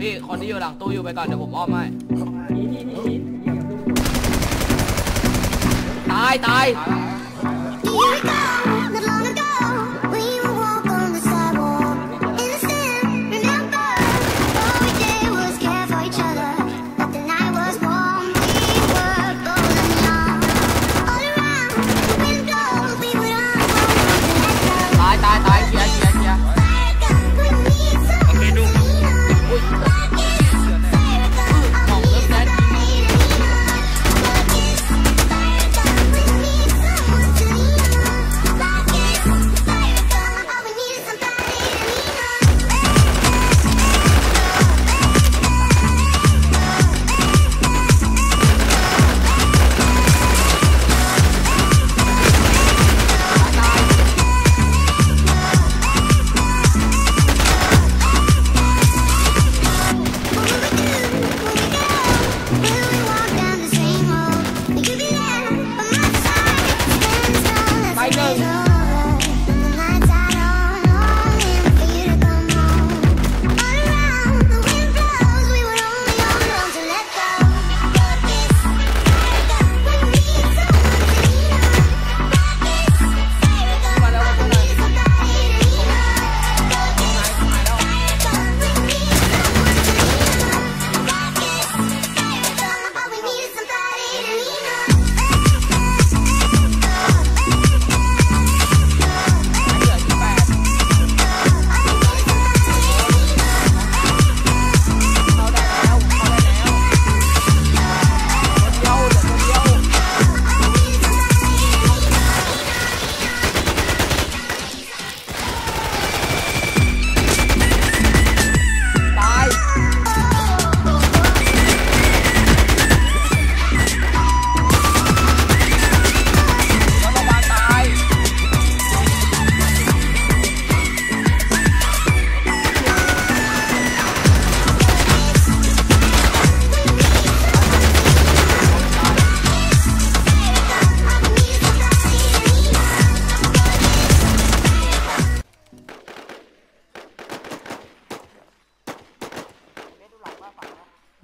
พี่คนที่อยู่หลังตู้อยู่ไปก่อนเดี๋ยวผมอ้อมให้นี่นี่นี่นี่อย่าดูตายตาย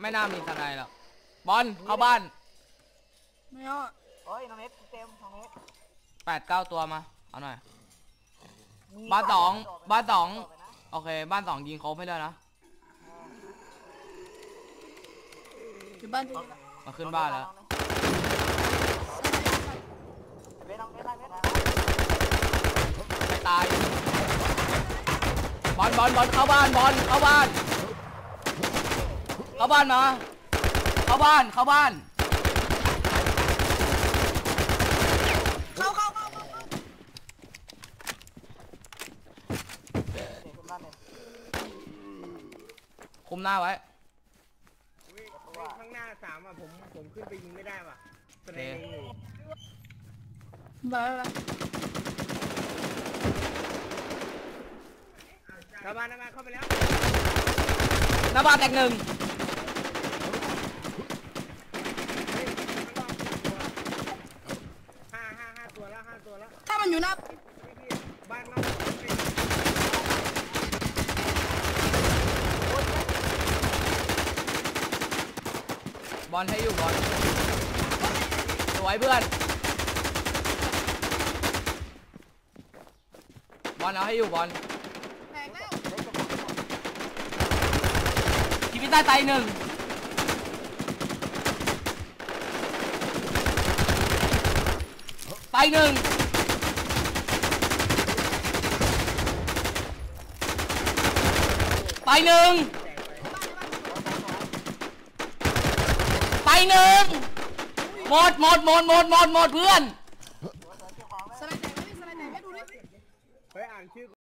ไม่น่ามีทนายหรอกบอลเข้าบ้านไม่เอาอะเฮ้ยน้องเน็ตเต็มน้องเน็ตแปดเก้าตัวมาเอาหน่อยบ้านสองบ้านสองโอเค บ้านสองยิงเขาไม่ได้นะอยู่บ้านจะอยู่ละมาขึ้นบ้านแล้วเว้ยน้องเน็ตได้เน็ตไม่ตายบอลบอลบอลเข้าบ้านบอลเข้าบ้าน เข้าบ้านมา เข้าบ้าน เข้าบ้าน เข้าเข้าเข้าเข้าเด็กคนบ้านเนี่ยคุมหน้าไว้ อุ๊ยข้างหน้าสามอะผมผมขึ้นไปยิงไม่ได้ว่ะสไนโอเคเปอร์อยู่บ้าบ้าชาวบ้านนะมาเข้าไปแล้วหน้าบ้านแตกหนึ่ง เฮ้ยข้างนอกตัวห้าห้าห้าตัวแล้วห้าตัวแล้ว ถ้ามันอยู่หน้าพี่พี่บ้านนอกเป็นบอลให้อยู่บอลสวยเพื่อน บอลเอาให้อยู่บอลแตกแล้วชีวิตใต้ไตหนึ่งไตหนึ่ง ไตหนึ่งไตหนึ่งหมดหมดหมดหมดหมดหมดเพื่อน สไลด์แตกไหมสไลด์แตกไหมดูดิ เฮ้ยอ่านชื่อ